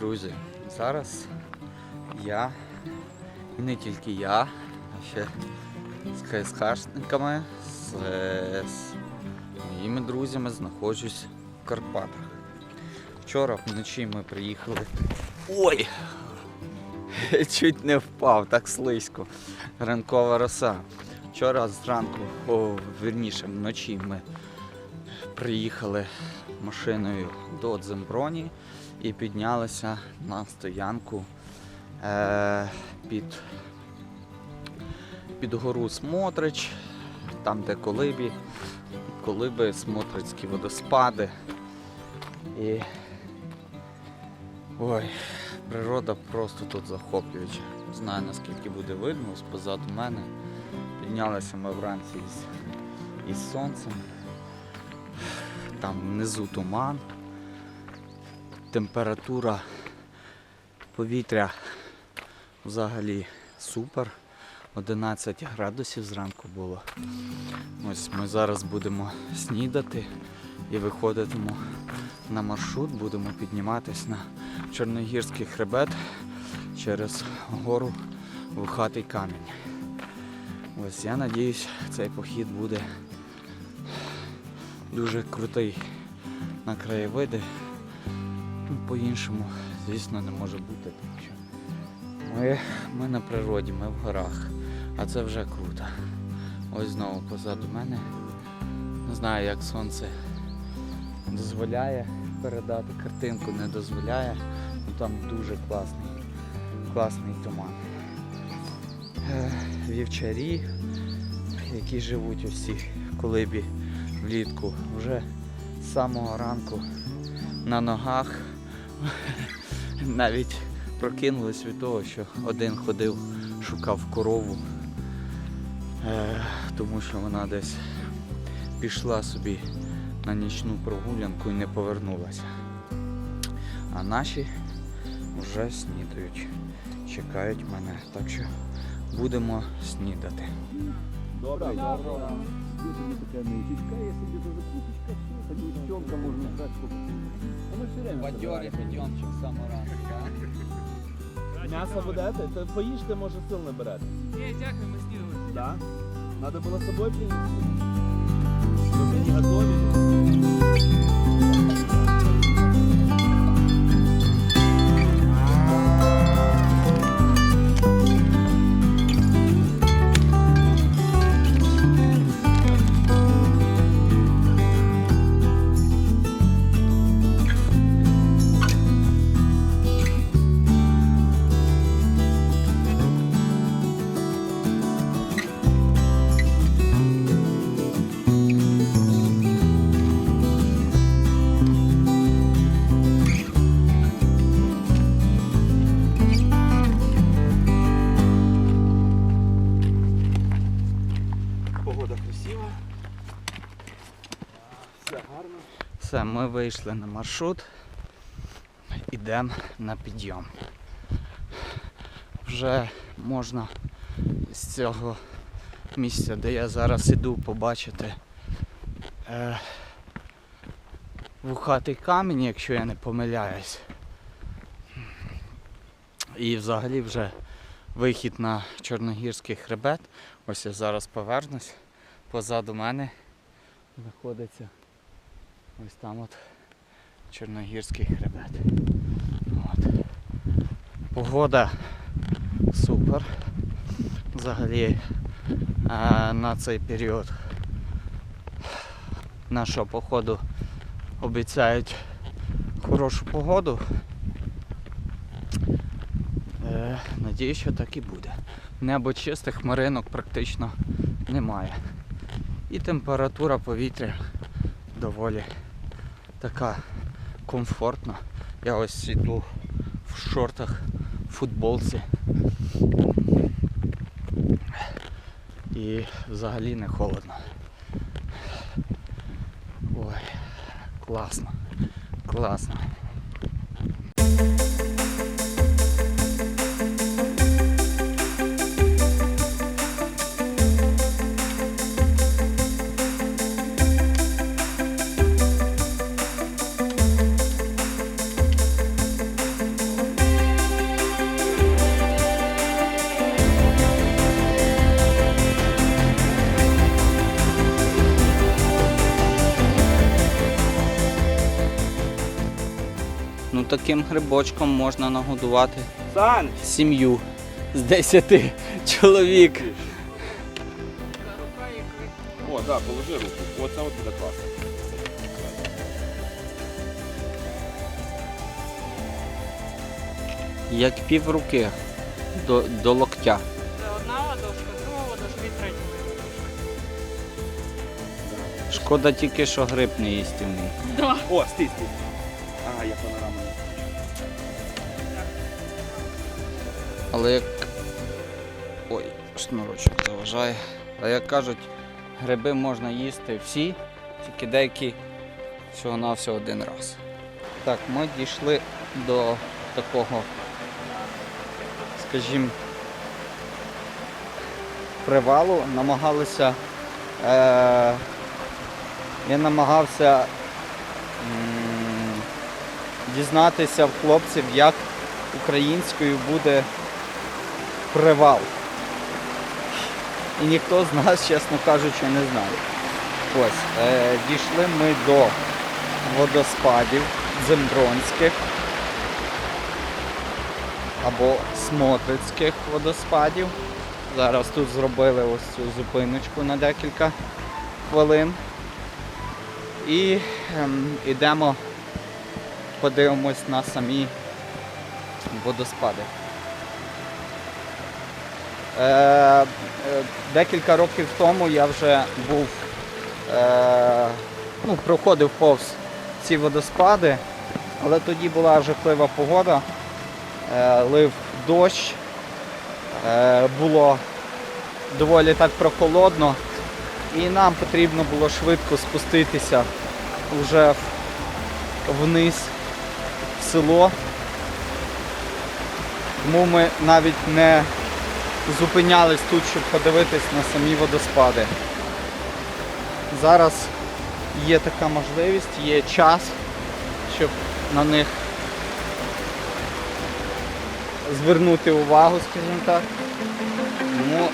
Друзі, зараз я і не тільки я, а ще з КСХшниками, з, з моїми друзями знаходжусь в Карпатах. Вчора вночі ми приїхали. Ой! Чуть не впав, так слизько. Ранкова роса. Вчора зранку, о, вірніше, вночі ми приїхали машиною до Дземброні і піднялися на стоянку е, під, під гору Смотрич, там де колибі, колиби, Смотрицькі водоспади. І ой, природа просто тут захоплююча. Не Знаю наскільки буде видно, позаду мене. Піднялися ми вранці із, із сонцем. Там внизу туман. Температура повітря взагалі супер. 11 градусів зранку було. Ось ми зараз будемо снідати і виходитимо на маршрут, будемо підніматись на Чорногірський хребет через гору Вухатий камінь. Ось я надіюсь, цей похід буде дуже крутий на краєвиди. По-іншому, звісно, не може бути. Тому що ми, ми на природі, ми в горах, а це вже круто. Ось знову позаду мене. Не знаю, як сонце дозволяє передати картинку, не дозволяє. Ну там дуже класний, класний туман. Е, Вівчарі, які живуть у всій колибі влітку, вже з самого ранку на ногах навіть прокинулись від того, що один ходив, шукав корову, е, тому що вона десь пішла собі на нічну прогулянку і не повернулася. А наші вже снідають, чекають мене. Так що будемо снідати. Добрый. Где-то мне такая наитичка, если где-то закусочка, все, так девчонка можно ждать сколько. А мы все время собираем. підйомчик з самого ранку. М'ясо будете? То поїжте, може сил не берете. Ні, дякую, ми снідали. Да? Надо было с собой принести. Чтобы не готовили. Вийшли на маршрут. Ідемо на підйом. Вже можна з цього місця, де я зараз іду, побачити е, вухатий камінь, якщо я не помиляюсь. І взагалі вже вихід на Чорногірський хребет. Ось я зараз повернусь. Позаду мене знаходиться ось там от Чорногірський хребет. От. Погода супер. Взагалі е, на цей період нашого походу обіцяють хорошу погоду. Е, надіюсь, що так і буде. Небо чисте, хмаринок практично немає. І температура повітря доволі така комфортна. Я ось іду в шортах, в футболці. І взагалі не холодно. Ой, класно, класно. Грибочком можна нагодувати сім'ю з 10 чоловік. О, да, положи руку. Оце от буде класно. Як пів руки до, до локтя. Це одна ладошка, друга ладошка і третя. Шкода тільки, що гриб не їстівний. Да. О, стій, стій. Але як. Ой, шнурочок заважає. А як кажуть, гриби можна їсти всі, тільки деякі всього-навсього один раз. Так, ми дійшли до такого, скажімо, привалу, намагалися. Е- я намагався м, дізнатися в хлопців, як українською буде привал. І ніхто з нас, чесно кажучи, не знає. Ось, е, дійшли ми до водоспадів Дзембронських або Смотрицьких водоспадів. Зараз тут зробили ось цю зупиночку на декілька хвилин. І ем, йдемо, подивимось на самі водоспади. Е, е, декілька років тому я вже був, е, ну, проходив повз ці водоспади, але тоді була жахлива погода, лив дощ, було доволі так прохолодно, і нам потрібно було швидко спуститися вже вниз в село. Тому ми навіть не зупинялись тут, щоб подивитись на самі водоспади. Зараз є така можливість, є час, щоб на них звернути увагу, скажімо так. Тому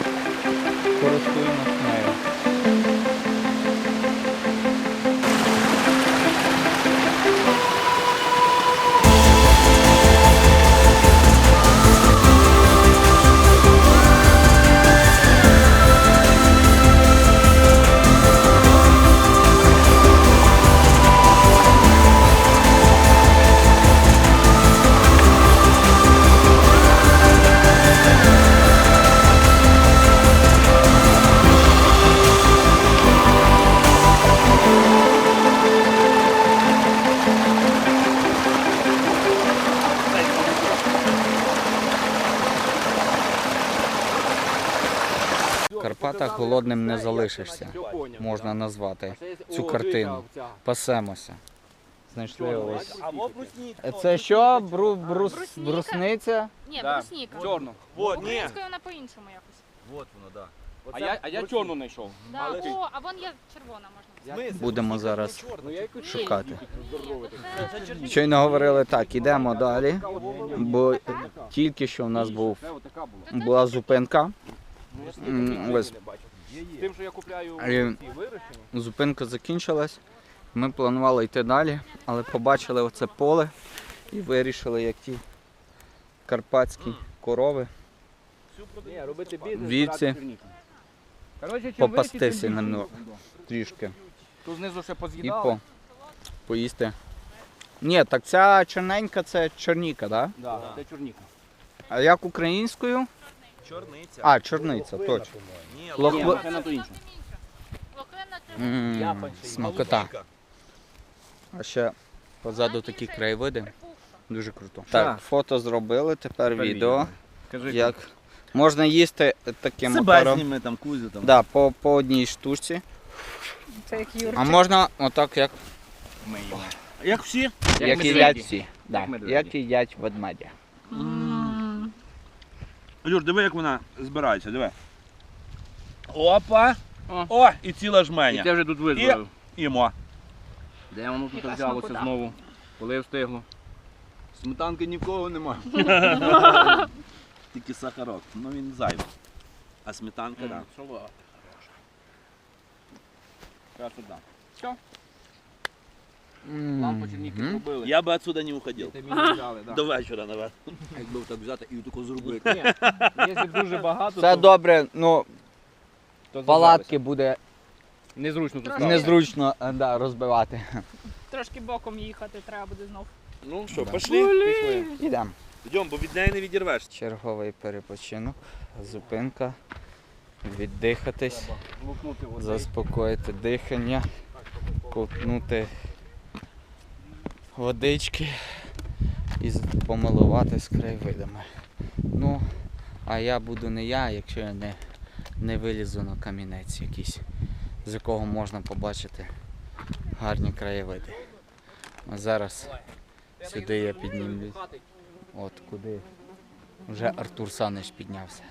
В голодним не залишишся, можна назвати цю картину. Пасемося. Знайшли ось. Це що? Бру, брус, Брусніка? брусниця? Ні, Да. брусніка. Чорну. Вот, ні. Українською вона по-іншому якось. Вот воно, да. А я, а я чорну знайшов. Да. О, а вон є червона можна. Будемо зараз шукати. Це Щойно говорили так, ідемо далі, бо тільки що в нас був, була зупинка. Ось. Тим, що я купляю ці вирощені. Зупинка закінчилась. Ми планували йти далі, але побачили оце поле і вирішили, як ті карпатські корови Вівці. попастися на мною трішки Тут знизу ще і по, поїсти. Ні, так ця чорненька це чорніка, так? Да? Да, це чорніка. А як українською? Чорниця. А, чорниця, точно. Ні, Лох- Ні, ло- це на то інше. Лохина це М, Смакота. А ще позаду такі краєвиди. Дуже круто. Так, фото зробили, тепер відео. Скажи, Як можна їсти таким Себе опором. зніми там кузю там. Да, по, по одній штучці. Це як Юр. А можна отак, як, Ми їмо. Як всі? як, медведі. їдять всі. Да, Як медведі. як їдять ведмедя. Люр, диви, як вона збирається, диви. Опа! О. О, і ціла І жменя. ти вже тут визволив. Імо. Де воно тут Яка взялося смакота. знову? Коли встигло? Сметанки ні в кого нема. Тільки сахарок. Ну він зайвий. А сметанка, так. Що туди. Лампу зробили. Я би отсюда не уходив. Це мені взяли, да. До вечора, наверное. Якби так взяти і тако зробити. Ні, якщо дуже багато, Це то, добре, ну то палатки буде Незручно тут. Трошки. незручно е, да, розбивати. Трошки боком їхати треба буде знов. Ну що, Да. пошли? Пішли. Ідемо. Йдемо, бо від неї не відірвешся. Черговий перепочинок, зупинка, віддихатись, води. заспокоїти дихання, ковтнути водички і помилуватись краєвидами. Ну, а я буду не я, якщо я не, не вилізу на камінець якийсь, з якого можна побачити гарні краєвиди. А зараз сюди я піднімлюсь. От куди вже Артур Санич піднявся.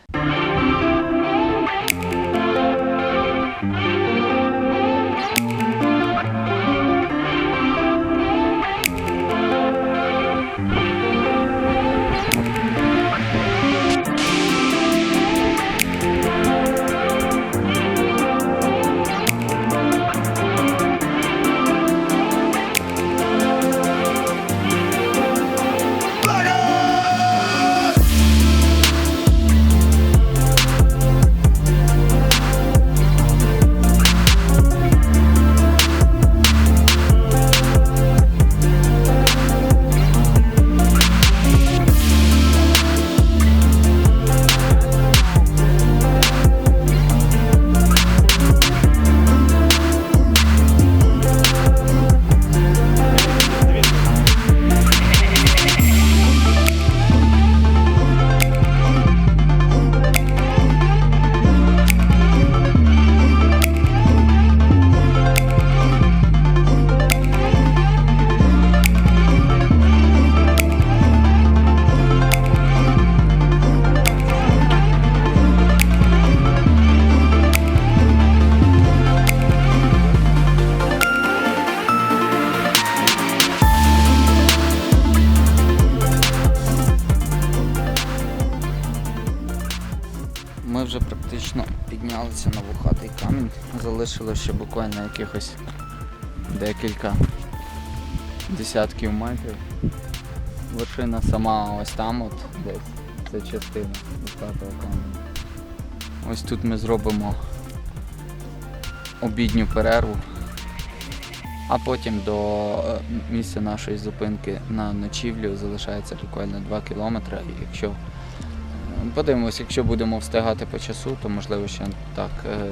Залишилося ще буквально якихось декілька десятків метрів. Вершина сама ось там, от десь. Це частина вухатого каменю. Ось тут ми зробимо обідню перерву. А потім до е, місця нашої зупинки на ночівлю залишається буквально 2 кілометри. Якщо е, подивимось, якщо будемо встигати по часу, то можливо ще так е,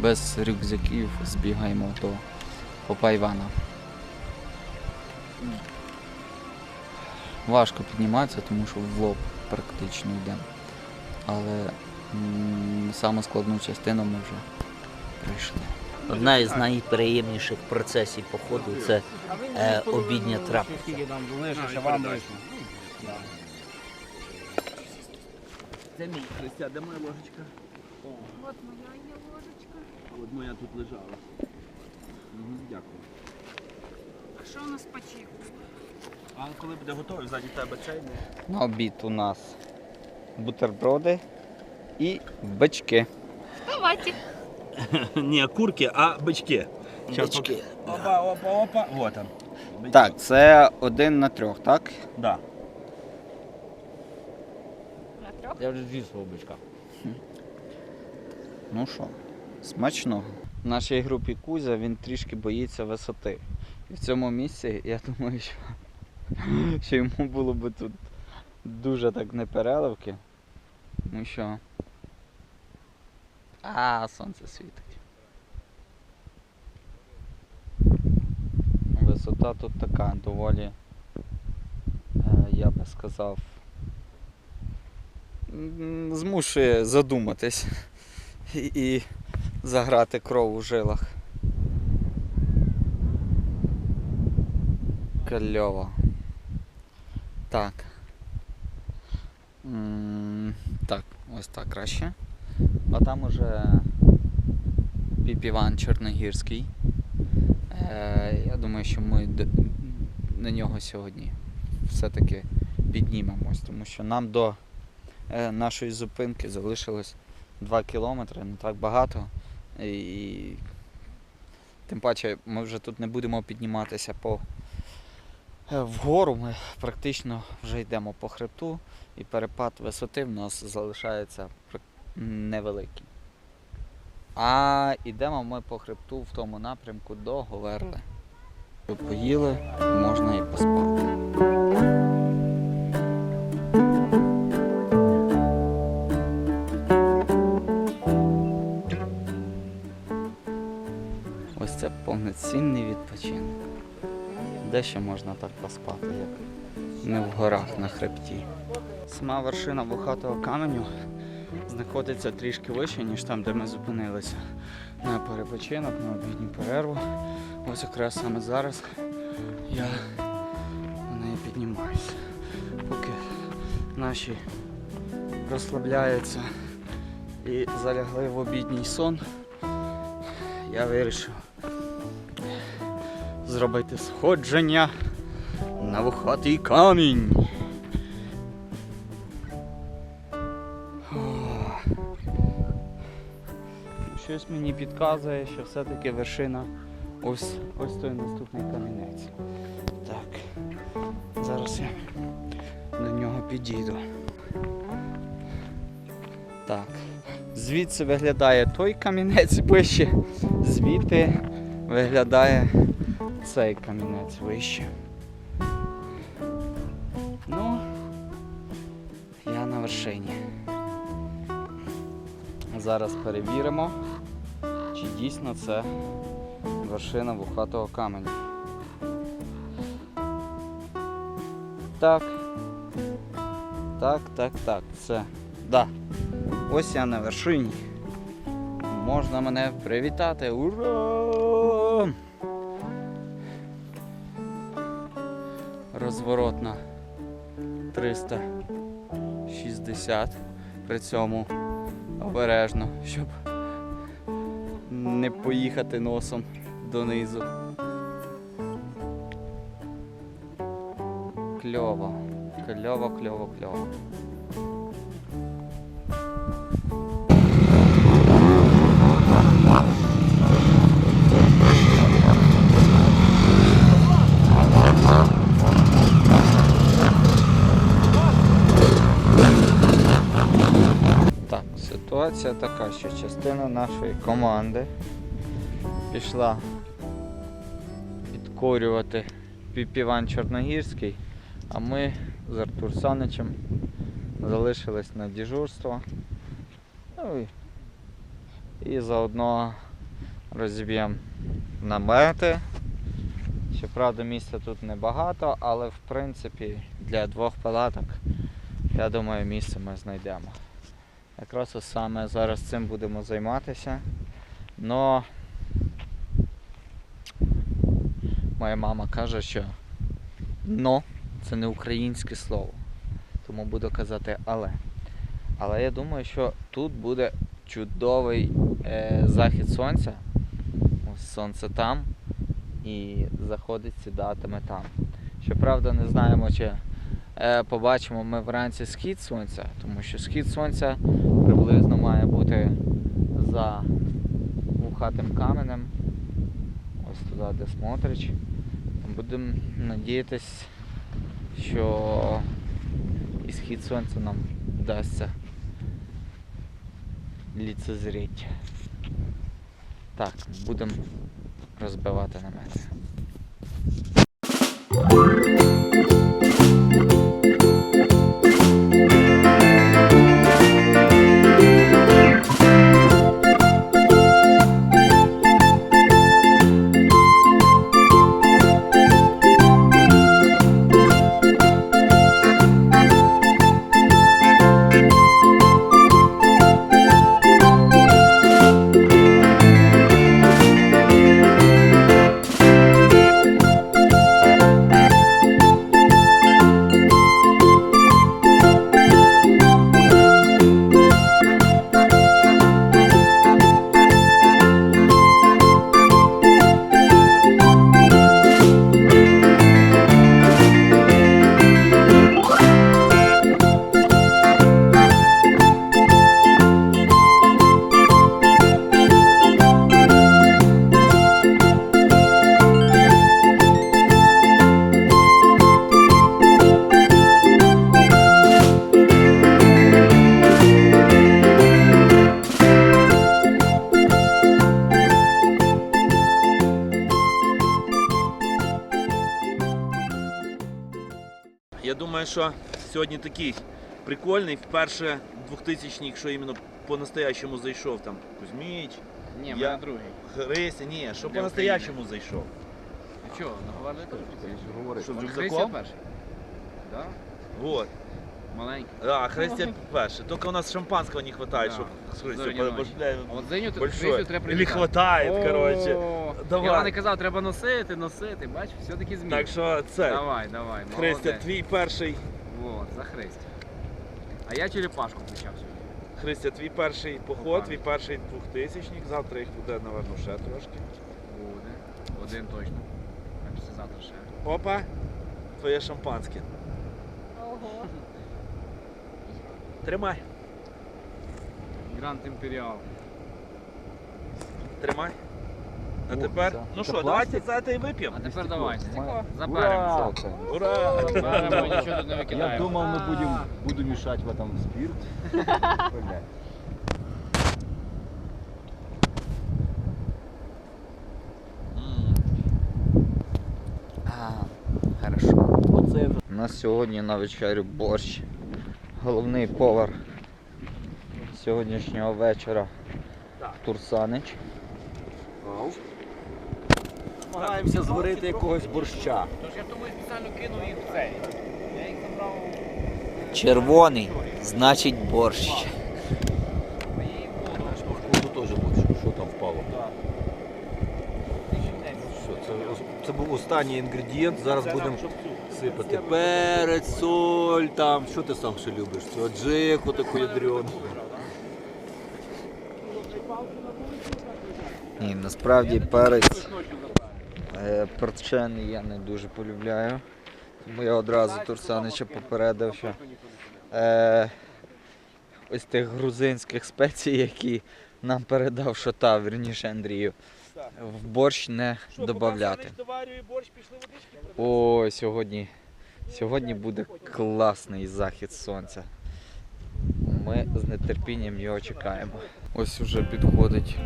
без рюкзаків збігаємо до Попа Івана. Важко підніматися, тому що в лоб практично йдемо. Але м, саму складну частину ми вже пройшли. Одна із найприємніших процесів походу це е, обідня трапеза. Це мій Христя, де моя ложечка? От моя ложечка. От моя тут лежала. Угу, дякую. А що у нас по? А коли буде готовий, ззаді тебе цей не. На обід у нас бутерброди і бички. Давайте. Ні, курки, а бички. Бички. Опа, опа, опа. Вот он. Бичок. Так, це один на трьох, так? Да. На трьох? Я вже з'їв свого бичка. Ну що, смачного. В нашій групі Кузя він трішки боїться висоти. І в цьому місці я думаю, що, що йому було би тут дуже так непереливки. Тому що. А, сонце світить. Висота тут така доволі, е, я би сказав, змушує задуматись і, і заграти кров у жилах. Кльово. Так. Так, ось так краще. А там уже Піп Іван Чорногірський. Е, я думаю, що ми на нього сьогодні все-таки піднімемось, тому що нам до е, нашої зупинки залишилось 2 кілометри, не так багато. І Тим паче ми вже тут не будемо підніматися по е, вгору. Ми практично вже йдемо по хребту, і перепад висоти в нас залишається невеликий. А йдемо ми по хребту в тому напрямку до Говерли. Поїли, можна і поспати. Повноцінний відпочинок. Де ще можна так поспати, як не в горах на хребті. Сама вершина вухатого каменю знаходиться трішки вище, ніж там, де ми зупинилися на перепочинок, на обідню перерву. Ось якраз саме зараз я на неї піднімаюся. Поки наші розслабляються і залягли в обідній сон, я вирішив зробити сходження на вухатий камінь. Щось мені підказує, що все-таки вершина ось ось той наступний камінець. Так, зараз я до нього підійду. Так. Звідси виглядає той камінець вище, звідти виглядає цей камінець вище. Ну, я на вершині. Зараз перевіримо, чи дійсно це вершина вухатого каменю. Так. Так, так, так, це. Да. Ось я на вершині. Можна мене привітати. Ура! Розворот на 360. При цьому обережно, щоб не поїхати носом донизу. Кльово. Кльово, кльово, кльово. Ситуація така, що частина нашої команди пішла підкорювати Піпіван Чорногірський, а ми з Артур Саничем залишились на дежурство. Ну і, і заодно розіб'ємо намети. Щоправда, місця тут небагато, але в принципі для двох палаток, я думаю, місце ми знайдемо. Якраз саме зараз цим будемо займатися. Но моя мама каже, що но це не українське слово. Тому буду казати але. Але я думаю, що тут буде чудовий е, захід сонця. Ось сонце там і заходить сідатиме там. Щоправда, не знаємо, чи е, побачимо ми вранці схід сонця, тому що схід сонця приблизно має бути за вухатим каменем. Ось туди, де смотрич. Будемо надіятись, що і схід сонця нам вдасться ліцезріть. Так, будемо розбивати намети. Думаю, що сьогодні такий прикольний. Вперше 2000 якщо іменно по-настоящему зайшов там Кузьміч, Ні, Я- мене другий. Грися, ні, що Для по-настоящему зайшов. А чого, наговорили теж? Що з рюкзаком? перший? Да? Вот. Маленький. А, Христя перше. Тільки у нас шампанського не вистачає, Да. щоб з Христю Зоряні ночі. башляє. А от Зеню, Большое. Христю треба Или привітати. хватає, О, коротше. Давай. Я не казав, треба носити, носити, бачиш, все-таки зміг. Так що це. Давай, давай, Христя, молодець. твій перший. Вот, за Христя. А я черепашку включав сьогодні. Христя, твій перший поход, Опа. твій перший двохтисячник. Завтра їх буде, напевно, ще трошки. Буде. Один точно. А післязавтра ще. Опа, твоє шампанське. Ого. Тримай, Гранд Імперіал. тримай. А О, тепер, це- ну що, давайте за це і вип'ємо. А тепер давай. Стекло. Заберемо. Ура! Заберемо, нічого тут не Я викидаємо. думал, мы будем, буду мешать в этом спирт. Блядь. А, хорошо. У нас сьогодні на вечерю борщ. Головний повар сьогоднішнього вечора Турсанич. намагаємося зварити якогось борща. Тож я тому спеціально кинув їх в цей. Я їх забрав. Червоний, значить борщ. Воду теж борщ. Що там впало? Що, це, це був останній інгредієнт. Зараз будемо сипати перець, соль, там. Що ти сам ще любиш? Цю аджику таку ядрену. Ні, насправді перець е, перчений я не дуже полюбляю. Тому я одразу Турсанича попередив, що е, ось тих грузинських спецій, які нам передав шота, вірніше Андрію, в борщ не додавати. О, сьогодні, сьогодні буде класний захід сонця. Ми з нетерпінням його чекаємо. Ось уже підходить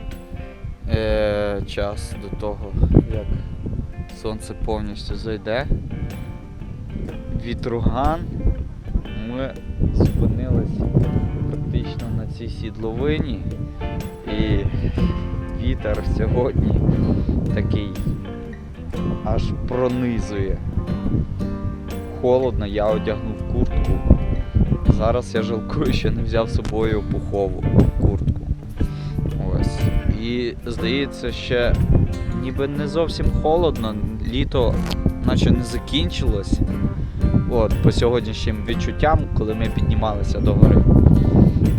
е, час до того, як сонце повністю зайде. Вітруган. Ми зупинились практично на цій сідловині. І вітер сьогодні такий аж пронизує. Холодно, я одягнув куртку. Зараз я жалкую, що не взяв з собою пухову куртку. Ось. І здається, ще ніби не зовсім холодно, літо наче не закінчилось. От, по сьогоднішнім відчуттям, коли ми піднімалися до гори.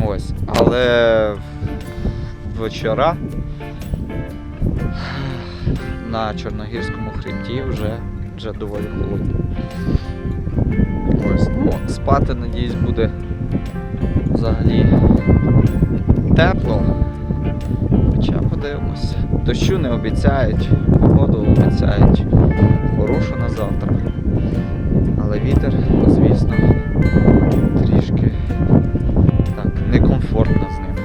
Ось. Але вечора на Чорногірському хребті вже, вже доволі холодно. Ось. Ну, спати, надіюсь, буде взагалі тепло. Хоча подивимось. Дощу не обіцяють, погоду обіцяють хорошу на завтра. Але вітер, звісно, трішки так, некомфортно з ним.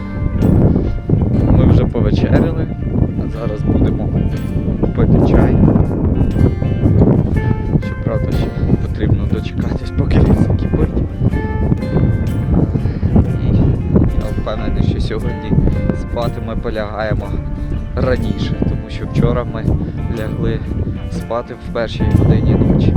Ми вже повечеряли, сьогодні спати ми полягаємо раніше, тому що вчора ми лягли спати в першій годині ночі.